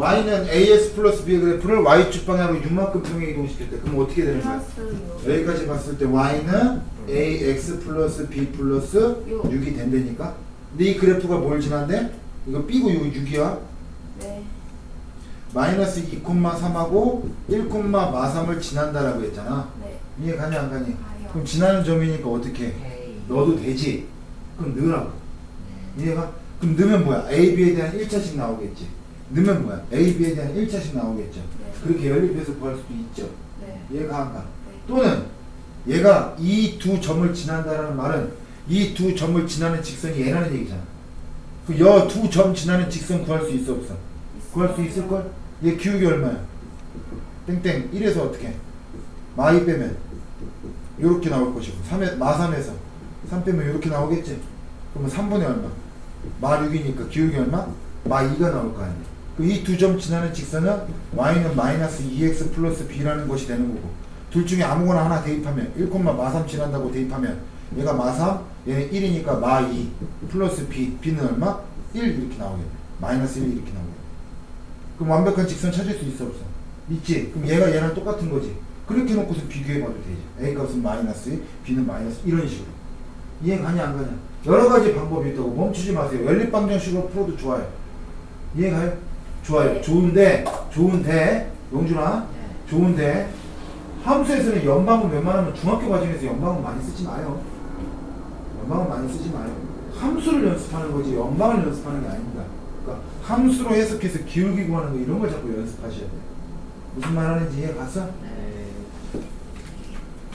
y는 ax 플러스 b의 그래프를 y축 방향으로 6만큼 평행 이동시킬 때 그럼 어떻게 되는 거야? 플러스 6 여기까지 봤을 때 y는 ax 플러스 b 플러스 육. 6이 된다니까 근데 이 그래프가 뭘 지난데? 이거 b고 6이야 네 마이너스 2,3하고 1,마삼을 지난다라고 했잖아 네. 이해 가니 안 가니? 가요. 그럼 지나는 점이니까 어떻게 해? 넣어도 되지 그럼 넣으라고 네. 이해가? 그럼 넣으면 뭐야? A, B에 대한 1차씩 나오겠지 넣으면 뭐야? A, B에 대한 1차씩 나오겠죠 네. 그렇게 연립해서 구할 수도 있죠 네. 이해가 안 가? 네. 또는 얘가 이 두 점을 지난다라는 말은 이 두 점을 지나는 직선이 얘라는 얘기잖아. 그 여 두 점 지나는 직선 구할 수 있어 없어? 구할 수 있을 걸? 얘 기울기 얼마야? 땡땡 1에서 어떻게? 마2 빼면 요렇게 나올 것이고 3에 마3에서 3 빼면 요렇게 나오겠지? 그러면 3분의 얼마? 마 6이니까 기울기 얼마? 마 2가 나올 거 아니야. 그이두 점 지나는 직선은 y는 마이너스 2x 플러스 b라는 것이 되는 거고 둘 중에 아무거나 하나 대입하면 1, 마3 지난다고 대입하면 얘가 마3 얘는 1이니까 마2 플러스 b b는 얼마? 1 이렇게 나오겠네. 마이너스 1 이렇게 나오겠네. 그럼 완벽한 직선 찾을 수 있어 없어? 있지? 그럼 얘가 얘랑 똑같은 거지. 그렇게 놓고서 비교해봐도 되지. A 값은 마이너스 1 b는 마이너스 이런 식으로. 이해 가냐 안 가냐? 여러 가지 방법이 있다고 멈추지 마세요. 연립방정식으로 풀어도 좋아요. 이해 가요? 좋아요 네. 좋은데 좋은데 용준아 네. 좋은데 함수에서는 연방은 웬만하면 중학교 과정에서 연방은 많이 쓰지 마요. 연방은 많이 쓰지 마요. 함수를 연습하는 거지 연방을 연습하는 게 아닙니다. 그러니까 함수로 해석해서 기울기 구하는 거 이런 걸 자꾸 연습하셔야 돼요. 무슨 말 하는지 이해 갔어? 네.